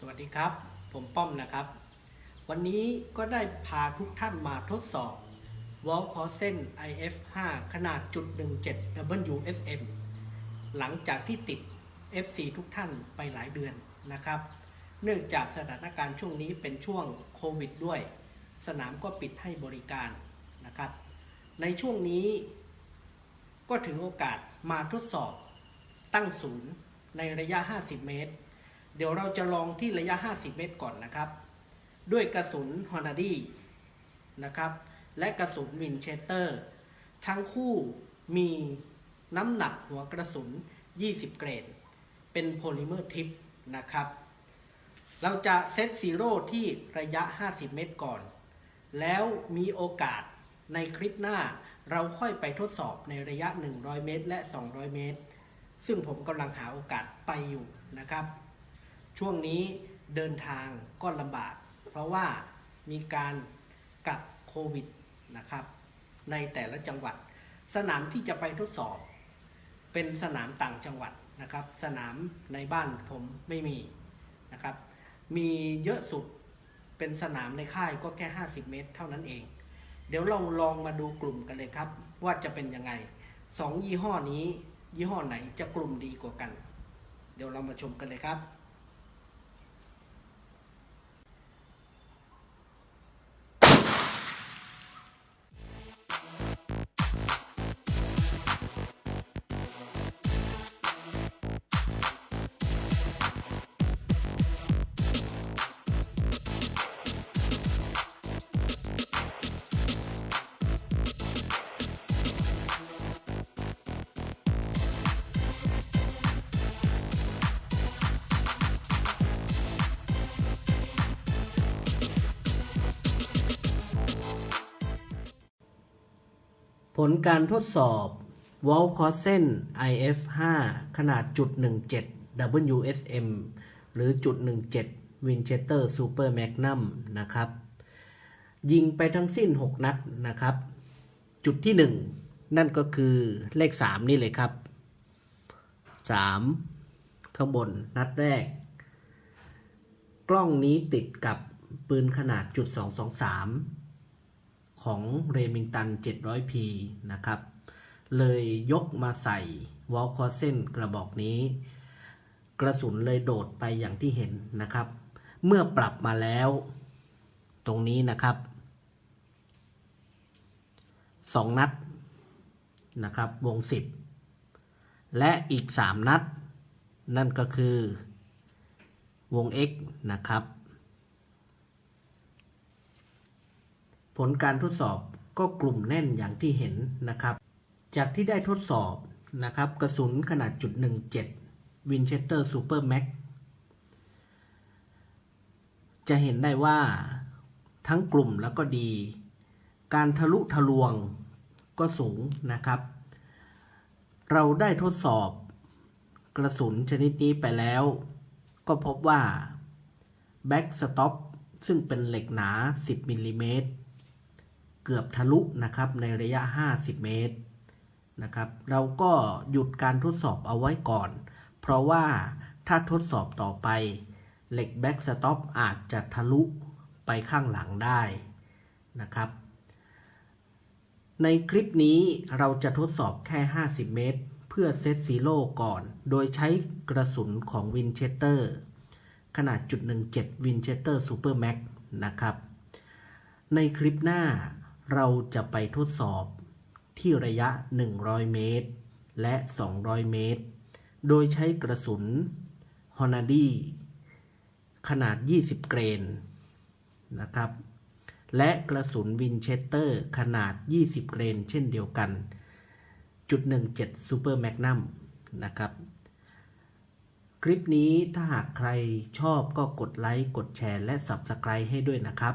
สวัสดีครับ ผมป้อมนะครับ วันนี้ก็ได้พาทุกท่านมาทดสอบ วอลคอเซน IF5 ขนาดจุด17 WSM หลังจากที่ติด FC ทุกท่านไปหลายเดือนนะครับ เนื่องจากสถานการณ์ช่วงนี้เป็นช่วงโควิดด้วย สนามก็ปิดให้บริการนะครับ ในช่วงนี้ก็ถือโอกาสมาทดสอบตั้งศูนย์ในระยะ 50 เมตร เดี๋ยวเราจะลองที่ระยะ 50 เมตรก่อนนะครับ ด้วยกระสุนฮอนาดีนะครับ และกระสุนวินเชสเตอร์ ทั้งคู่มีน้ำหนักหัวกระสุน 20 เกรด เป็นโพลิเมอร์ทิปนะครับ เราจะเซตซีโร่ที่ระยะ 50 เมตรก่อน แล้วมีโอกาสในคลิปหน้าเราค่อยไปทดสอบในระยะ 100 เมตร และ 200 เมตร ซึ่งผมกำลังหาโอกาสไปอยู่นะครับ ช่วงนี้เดินทางก็ลำบาก เพราะว่ามีการกักโควิดนะครับ ในแต่ละจังหวัด สนามที่จะไปทดสอบ เป็นสนามต่างจังหวัดนะครับ สนามในบ้านผมไม่มีนะครับ มีเยอะสุดเป็นสนามในค่ายก็แค่ 50 เมตร เท่านั้นเอง เดี๋ยวเราลองมาดูกลุ่มกันเลยครับ ว่าจะเป็นยังไงสองยี่ห้อนี้ ยี่ห้อไหนจะกลุ่มดีกว่ากัน เดี๋ยวเรามาชมกันเลยครับ ผลการทดสอบ w a l c o s e n IF5 ขนาดจุด17 WSM หรือจุด17 Winchester Super Magnum นะครับ ยิงไปทั้งสิ้น 6 นัดนะครับ จุดที่ 1 นั่นก็คือเลข 3 นี่เลยครับ 3 ข้างบนนัดแรก กล้องนี้ติดกับปืนขนาดจุด223 ของเรมิงตัน 700P นะครับ เลยยกมาใส่วอลคอเซนกระบอกนี้ กระสุนเลยโดดไปอย่างที่เห็นนะครับ เมื่อปรับมาแล้ว ตรงนี้นะครับ2นัดนะครับ วง10และอีก3นัด นั่นก็คือวง X นะครับ ผลการทดสอบก็กลุ่มแน่นอย่างที่เห็นนะครับ จากที่ได้ทดสอบนะครับกระสุนขนาดจุด17 Winchester Super Max จะเห็นได้ว่าทั้งกลุ่มแล้วก็ดี การทะลุทะลวงก็สูงนะครับ เราได้ทดสอบกระสุนชนิดนี้ไปแล้ว ก็พบว่า Back Stop ซึ่งเป็นเหล็กหนา 10มิลลิเมตร เกือบทะลุนะครับในระยะ 50 เมตรนะครับเราก็หยุดการทดสอบเอาไว้ก่อน เพราะว่าถ้าทดสอบต่อไปเหล็กแบ็กสต็อปอาจจะทะลุไปข้างหลังได้นะครับ ในคลิปนี้เราจะทดสอบแค่ 50 เมตร เพื่อเซตซีโร่ก่อน โดยใช้กระสุนของวินเชสเตอร์ขนาดจุด17วินเชสเตอร์ซูเปอร์แม็กนะครับ ในคลิปหน้า เราจะไปทดสอบที่ระยะ 100 เมตร และ 200 เมตร โดยใช้กระสุนฮอนาดีขนาด 20 เกรนนะครับ และกระสุนวินเชสเตอร์ขนาด 20 เกรน เช่นเดียวกัน จุด17 Super Magnum นะครับ คลิปนี้ถ้าหากใครชอบก็กดไลค์ กดแชร์ และ Subscribe ให้ด้วยนะครับ